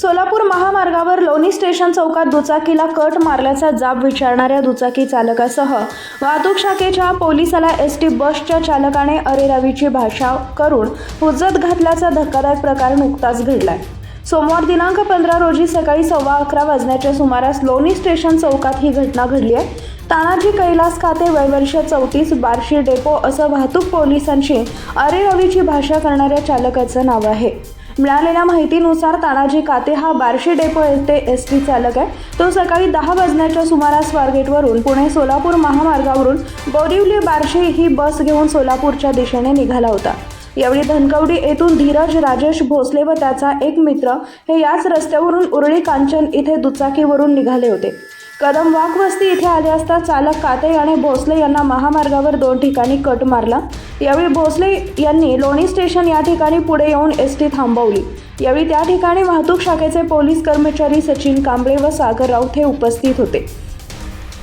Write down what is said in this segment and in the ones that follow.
सोलापूर महामार्गावर लोणी स्टेशन चौकात दुचाकीला कट मारल्याचा जाब विचारणाऱ्या दुचाकी चालकासह वाहतूक शाखेच्या पोलिसाला एस टी बसच्या चालकाने अरेरावीची भाषा करून हुज्जत घातल्याचा धक्कादायक प्रकार नुकताच घडलाय. सोमवार दिनांक पंधरा रोजी सकाळी सव्वा अकरा वाजण्याच्या सुमारास लोणी स्टेशन चौकात ही घटना घडली आहे. तानाजी कैलास खाते वयवर्ष चौतीस बार्शी डेपो असं वाहतूक पोलिसांशी अरेरवीची भाषा करणाऱ्या चालकाचं नाव आहे. मिळालेल्या माहितीनुसार तानाजी काते हा बार्शी डेपो येथे एस टी चालक आहे. तो सकाळी दहा वाजण्याच्या सुमारास स्वारगेटवरून पुणे सोलापूर महामार्गावरून बोरिवली बार्शी ही बस घेऊन सोलापूरच्या दिशेने निघाला होता. यावेळी धनकवडी येथून धीरज राजेश भोसले व त्याचा एक मित्र हे याच रस्त्यावरून उरळी कांचन इथे दुचाकीवरून निघाले होते. कदम वाकवस्ती इथे आले असता चालक काते आणि भोसले यांना महामार्गावर दोन ठिकाणी कट मारला. यावेळी भोसले यांनी लोणी स्टेशन या ठिकाणी पुढे येऊन एस टी थांबवली. यावेळी त्या ठिकाणी वाहतूक शाखेचे पोलीस कर्मचारी सचिन कांबळे व सागर राऊत हे उपस्थित होते.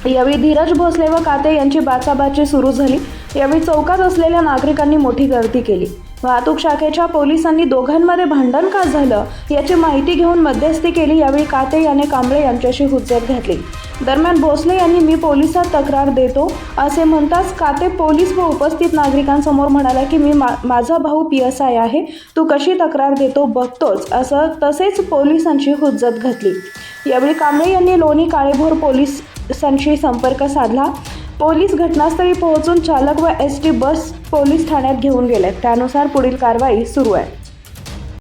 यावेळी धीरज भोसले व काते यांची बाचाबाची सुरू झाली. यावेळी चौकात असलेल्या नागरिकांनी मोठी गर्दी केली. वाहतूक शाखेच्या पोलिसांनी दोघांमध्ये भांडण का झालं याची माहिती घेऊन मध्यस्थी केली यावेळी काते याने कांबळे यांच्याशी हुज्जत घातली. दरम्यान भोसले यांनी मी पोलिसात तक्रार देतो असे म्हणताच काते पोलीस व उपस्थित नागरिकांसमोर म्हणाला की मी मा माझा भाऊ पी एस आय आहे तू कशी तक्रार देतो बघतोच असं तसेच पोलिसांची हुज्जत घातली. यावेळी कांबळे यांनी लोणी काळेभोर पोलिसांशी संपर्क साधला. पोलीस घटनास्थळी पोहोचून चालक व एस टी बस पोलीस ठाण्यात घेऊन गेले त्यानुसार पुढील कारवाई सुरू आहे.